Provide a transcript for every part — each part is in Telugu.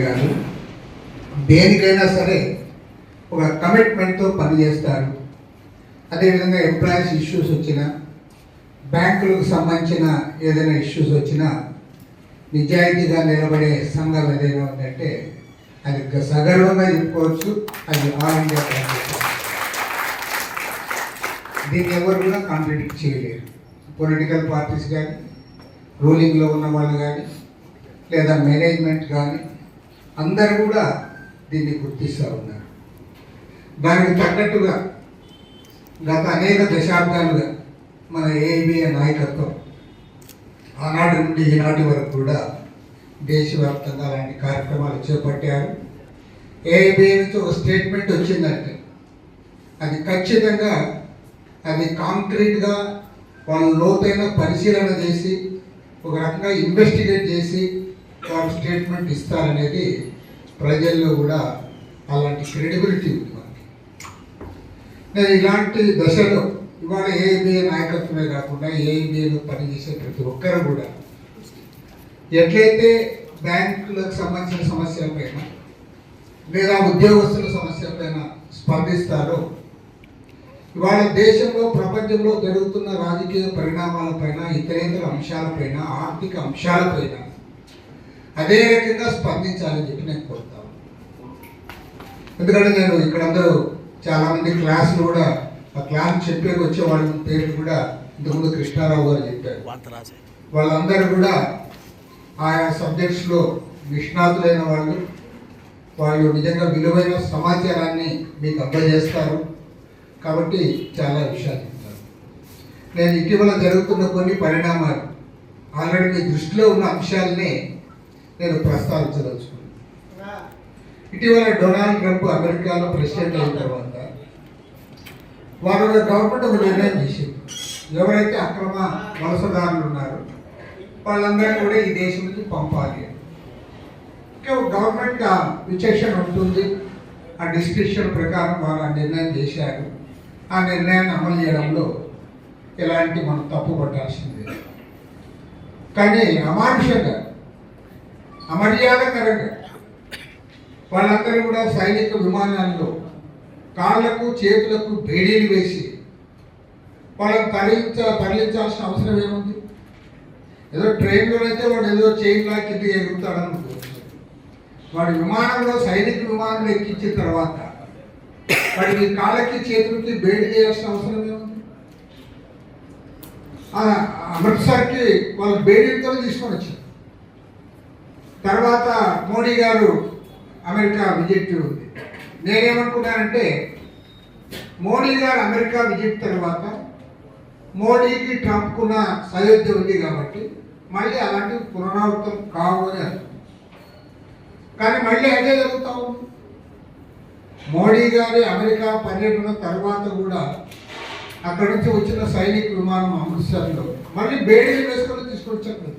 గారు దేనికైనా సరే ఒక కమిట్మెంట్తో పనిచేస్తారు అదేవిధంగా ఎంప్లాయీస్ ఇష్యూస్ వచ్చినా బ్యాంకులకు సంబంధించిన ఏదైనా ఇష్యూస్ వచ్చినా నిజాయితీగా నిలబడే సంఘాలు ఏదైనా ఉందంటే అది గ- సగర్వంగా చెప్పుకోవచ్చు అది ఆల్ ఇండియా కాంగ్రెస్ దీన్ని ఎవరు కూడా కాంట్రడిక్ట్ చేయలేరు. పొలిటికల్ పార్టీస్ కానీ రూలింగ్లో ఉన్న వాళ్ళు కానీ లేదా మేనేజ్మెంట్ కానీ అందరూ కూడా దీన్ని గుర్తిస్తూ ఉన్నారు. దానికి తగ్గట్టుగా గత అనేక దశాబ్దాలుగా మన ఏఐబిఏ నాయకత్వం ఆనాటి నుండి ఈనాటి వరకు కూడా దేశవ్యాప్తంగా అలాంటి కార్యక్రమాలు చేపట్టారు. ఏఐబిఏ నుంచి ఒక స్టేట్మెంట్ వచ్చిందంటే అది ఖచ్చితంగా అది కాంక్రీట్గా వాళ్ళు లోతైన పరిశీలన చేసి ఒక రకంగా ఇన్వెస్టిగేట్ చేసి వారు స్టేట్మెంట్ ఇస్తారనేది ప్రజల్లో కూడా అలాంటి క్రెడిబిలిటీ ఉంది మనకి. నేను ఇలాంటి దశలో ఇవాళ ఏఐబిఏ నాయకత్వమే కాకుండా ఏఐబిఏలో పనిచేసే ప్రతి ఒక్కరు కూడా ఎట్లయితే బ్యాంకులకు సంబంధించిన సమస్యలపైన లేదా ఉద్యోగస్తుల సమస్యలపైన స్పందిస్తారో ఇవాళ దేశంలో ప్రపంచంలో జరుగుతున్న రాజకీయ పరిణామాలపైన ఇతరేతర అంశాలపైన ఆర్థిక అంశాలపైన అదే రకంగా స్పందించాలని చెప్పి నేను కోరుతాను ఎందుకంటే నేను ఇక్కడ అందరూ చాలా మంది క్లాసులు కూడా ఆ క్లాస్ చెప్పేకి వచ్చే వాళ్ళ పేర్లు కూడా ఇంతకుముందు కృష్ణారావు గారు చెప్పారు. వాళ్ళందరూ కూడా ఆయా సబ్జెక్ట్స్లో నిష్ణాతులైన వాళ్ళు వాళ్ళు నిజంగా విలువైన సమాచారాన్ని మీకు అందజేస్తారు. కాబట్టి చాలా విషయాలు చెప్తారు. నేను ఇటీవల జరుగుతున్న కొన్ని పరిణామాలు ఆల్రెడీ మీ దృష్టిలో ఉన్న అంశాలనే నేను ప్రస్తావించదలుచుకున్నాను. ఇటీవల డొనాల్డ్ ట్రంప్ అమెరికాలో ప్రెసిడెంట్ అయిన తర్వాత వారు గవర్నమెంట్ ఒక నిర్ణయం చేసింది ఎవరైతే అక్రమ వలసదారులు ఉన్నారో వాళ్ళందరినీ కూడా ఈ దేశం నుంచి పంపాలి ఇంకా గవర్నమెంట్ విచక్షణ ఉంటుంది. ఆ డిస్క్రిప్షన్ ప్రకారం వారు ఆ నిర్ణయం చేశారు. ఆ నిర్ణయాన్ని అమలు చేయడంలో ఎలాంటి మనం తప్పు పట్టాల్సింది కానీ అమానుషంగా అమర్యాదకరంగా వాళ్ళందరూ కూడా సైనిక విమానాల్లో కాళ్ళకు చేతులకు బేడీలు వేసి వాళ్ళని తరలించ తరలించాల్సిన అవసరం ఏముంది? ఏదో ట్రైన్లో అయితే వాడు ఏదో చైన్ కింద ఎగురుతాడనుకో వాడు వాడి విమానంలో సైనిక విమానంలో ఎక్కించిన తర్వాత వాడికి కాళ్ళకి చేతులకి బేడి చేయాల్సిన అవసరం ఏముంది? అమృత్సర్కి వాళ్ళు బేడీలతో తీసుకొని వచ్చారు తర్వాత మోడీ గారు అమెరికా విజిట్ ఉంది. నేనేమనుకున్నానంటే మోడీ గారు అమెరికా విజిట్ తర్వాత మోడీకి ట్రంప్కున్న సయోధ్య ఉంది కాబట్టి మళ్ళీ అలాంటివి పునరావృతం కావు అని కానీ మళ్ళీ అదే జరుగుతూ ఉంది. మోడీ గారి అమెరికా పర్యటన తర్వాత కూడా అక్కడి నుంచి వచ్చిన సైనిక విమానం అమృత్సర్లో. మళ్ళీ బేడీలు వేసుకొని తీసుకొచ్చారు.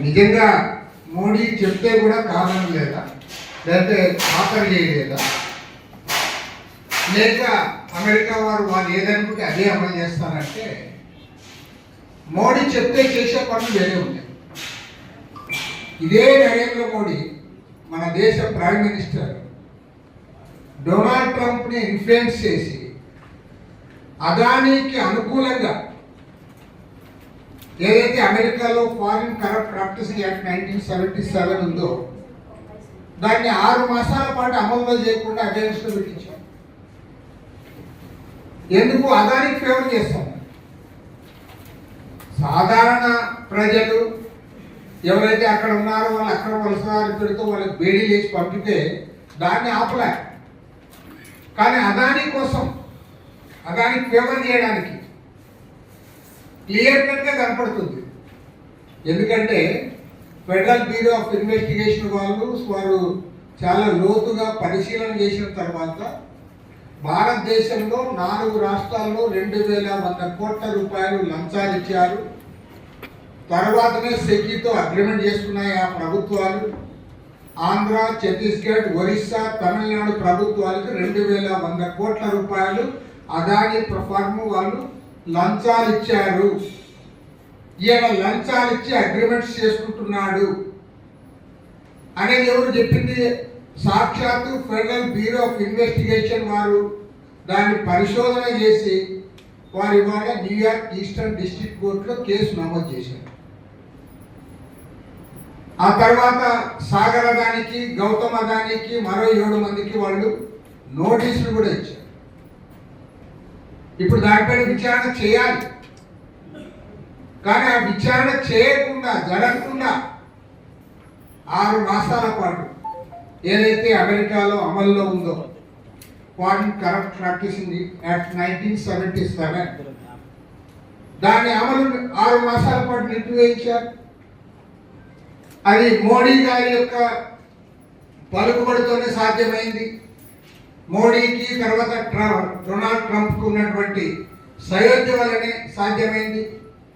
నిజంగా మోడీ చెప్తే కూడా కారణం లేదా? లేకపోతే ఆఫర్ చేయలేదా లేక అమెరికా వారు వాళ్ళు ఏదనుకుంటే అదే అమలు చేస్తారంటే మోడీ చెప్తే చేసే పనులు వేరే ఉన్నాయి ఇదే నరేంద్ర మోడీ మన దేశ ప్రైమ్ మినిస్టర్ డొనాల్డ్ ట్రంప్ని ఇన్ఫ్లుయెన్స్ చేసి అదానీకి అనుకూలంగా ఏదైతే అమెరికాలో foreign corrupt practicing act nineteen seventy seven ఉందో దాన్ని ఆరు మాసాల పాటు అమల్లో చేయకుండా అగేన్స్ట్లో పెట్టించాం ఎందుకు? అదానికి ఫేవర్ చేస్తాం. సాధారణ ప్రజలు ఎవరైతే అక్కడ ఉన్నారో వాళ్ళు అక్కడ వలసదారి పెడితే వాళ్ళకి బేడీ లేచి పంపితే దాన్ని ఆపలే. కానీ అదాని కోసం అదానికి ఫేవర్ చేయడానికి క్లియర్ కట్గా కనపడుతుంది. ఎందుకంటే ఫెడరల్ బ్యూరో ఆఫ్ ఇన్వెస్టిగేషన్ వాళ్ళు వారు చాలా లోతుగా పరిశీలన చేసిన తర్వాత భారతదేశంలో నాలుగు రాష్ట్రాల్లో రెండు వేల వంద కోట్ల రూపాయలు లంచాలు ఇచ్చారు. తర్వాతనే సెకీతో అగ్రిమెంట్ చేసుకున్నాయి ఆ ప్రభుత్వాలు. ఆంధ్ర ఛత్తీస్గఢ్ ఒరిస్సా తమిళనాడు ప్రభుత్వాలకు రెండు వేల వంద కోట్ల రూపాయలు అదాని ప్రఫార్మ్ వాళ్ళు లంచాలు ఇచ్చారు ఈయన లంచాలు ఇచ్చి అగ్రిమెంట్స్ చేసుకుంటున్నాడు. అనేది ఎవరు చెప్పింది? సాక్షాత్తు ఫెడరల్ బ్యూరో ఆఫ్ ఇన్వెస్టిగేషన్ వారు. దాన్ని పరిశోధన చేసి వారి ఇవాళ న్యూయార్క్ ఈస్టర్న్ డిస్ట్రిక్ట్ కోర్టులో కేసు నమోదు చేశారు. ఆ తర్వాత సాగర్ అదానికి గౌతమ్ అదానికి మరో ఏడు మందికి వాళ్ళు నోటీసులు కూడా ఇచ్చారు. ఇప్పుడు దానిపైన విచారణ చేయాలి. కానీ ఆ విచారణ చేయకుండా జరగకుండా ఆరు మాసాల పాటు ఏదైతే అమెరికాలో అమల్లో ఉందో foreign corrupt practicing act nineteen seventy seven. దాని అమలు ఆరు మాసాల పాటు నిలిపివేయించారు అది మోడీ గారి యొక్క పలుకుబడితోనే సాధ్యమైంది. మోడీకి తర్వాత ట్రంప్ డొనాల్డ్ ట్రంప్కి ఉన్నటువంటి సయోధ్య వల్లనే సాధ్యమైంది.